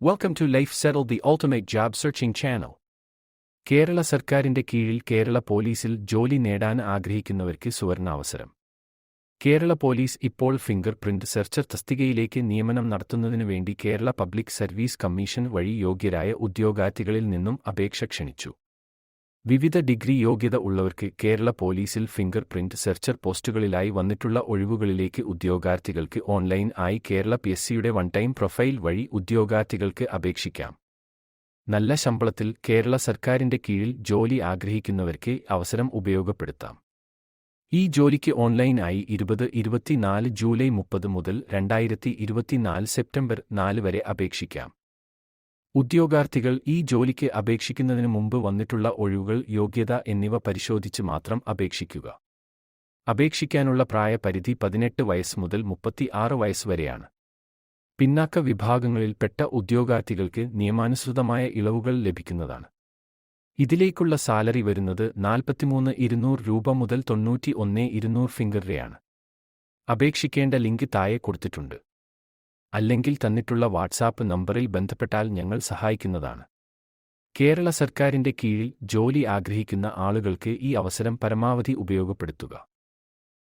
Welcome to Life Settled, the Ultimate Job Searching Channel. Kerala സർക്കാരിന്റെ കീഴിൽ കേരള പോലീസിൽ ജോലി നേടാൻ ആഗ്രഹിക്കുന്നവർക്ക് സുവർണാവസരം കേരള പോലീസ് ഇപ്പോൾ ഫിംഗർ പ്രിന്റ് സെർച്ചർ തസ്തികയിലേക്ക് നിയമനം നടത്തുന്നതിനു വേണ്ടി കേരള പബ്ലിക് സർവീസ് കമ്മീഷൻ വഴി യോഗ്യരായ ഉദ്യോഗാർത്ഥികളിൽ നിന്നും അപേക്ഷ ക്ഷണിച്ചു വിവിധ ഡിഗ്രി യോഗ്യത ഉള്ളവർക്ക് കേരള പോലീസിൽ ഫിംഗർ പ്രിന്റ് സെർച്ചർ പോസ്റ്റുകളിലായി വന്നിട്ടുള്ള ഒഴിവുകളിലേക്ക് ഉദ്യോഗാർത്ഥികൾക്ക് ഓൺലൈൻ ആയി കേരള പി എസ് സിയുടെ വൺ ടൈം പ്രൊഫൈൽ വഴി ഉദ്യോഗാർത്ഥികൾക്ക് അപേക്ഷിക്കാം. നല്ല ശമ്പളത്തിൽ കേരള സർക്കാരിന്റെ കീഴിൽ ജോലി ആഗ്രഹിക്കുന്നവർക്ക് അവസരം ഉപയോഗപ്പെടുത്താം. ഈ ജോലിക്ക് ഓൺലൈനായി ഇരുപത് ഇരുപത്തിനാല് ജൂലൈ മുപ്പത് മുതൽ രണ്ടായിരത്തി ഇരുപത്തിനാല് സെപ്റ്റംബർ നാല് വരെ അപേക്ഷിക്കാം. ഉദ്യോഗാർത്ഥികൾ ഈ ജോലിക്ക് അപേക്ഷിക്കുന്നതിന് മുമ്പ് വന്നിട്ടുള്ള ഒഴിവുകൾ യോഗ്യത എന്നിവ പരിശോധിച്ച് മാത്രം അപേക്ഷിക്കുക. അപേക്ഷിക്കാനുള്ള പ്രായപരിധി പതിനെട്ട് വയസ്സ് മുതൽ മുപ്പത്തിയാറ് വയസ്സ് വരെയാണ്. പിന്നാക്ക വിഭാഗങ്ങളിൽപ്പെട്ട ഉദ്യോഗാർത്ഥികൾക്ക് നിയമാനുസൃതമായ ഇളവുകൾ ലഭിക്കുന്നതാണ്. ഇതിലേക്കുള്ള സാലറി വരുന്നത് നാൽപ്പത്തിമൂന്ന് ഇരുന്നൂറ് രൂപ മുതൽ തൊണ്ണൂറ്റി ഒന്ന് ഇരുന്നൂറ് ഫിംഗറിലെയാണ് അപേക്ഷിക്കേണ്ട ലിങ്ക് താഴെ കൊടുത്തിട്ടുണ്ട്. അല്ലെങ്കിൽ തന്നിട്ടുള്ള വാട്സാപ്പ് നമ്പറിൽ ബന്ധപ്പെട്ടാൽ ഞങ്ങൾ സഹായിക്കുന്നതാണ്. കേരള സർക്കാരിന്റെ കീഴിൽ ജോലി ആഗ്രഹിക്കുന്ന ആളുകൾക്ക് ഈ അവസരം പരമാവധി ഉപയോഗപ്പെടുത്തുക.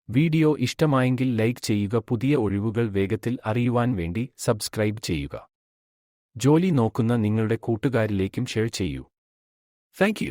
വീഡിയോ ഇഷ്ടമായെങ്കിൽ ലൈക്ക് ചെയ്യുക പുതിയ ഒഴിവുകൾ വേഗത്തിൽ അറിയുവാൻ വേണ്ടി സബ്സ്ക്രൈബ് ചെയ്യുക. ജോലി നോക്കുന്ന നിങ്ങളുടെ കൂട്ടുകാരിലേക്കും ഷെയർ ചെയ്യൂ. താങ്ക്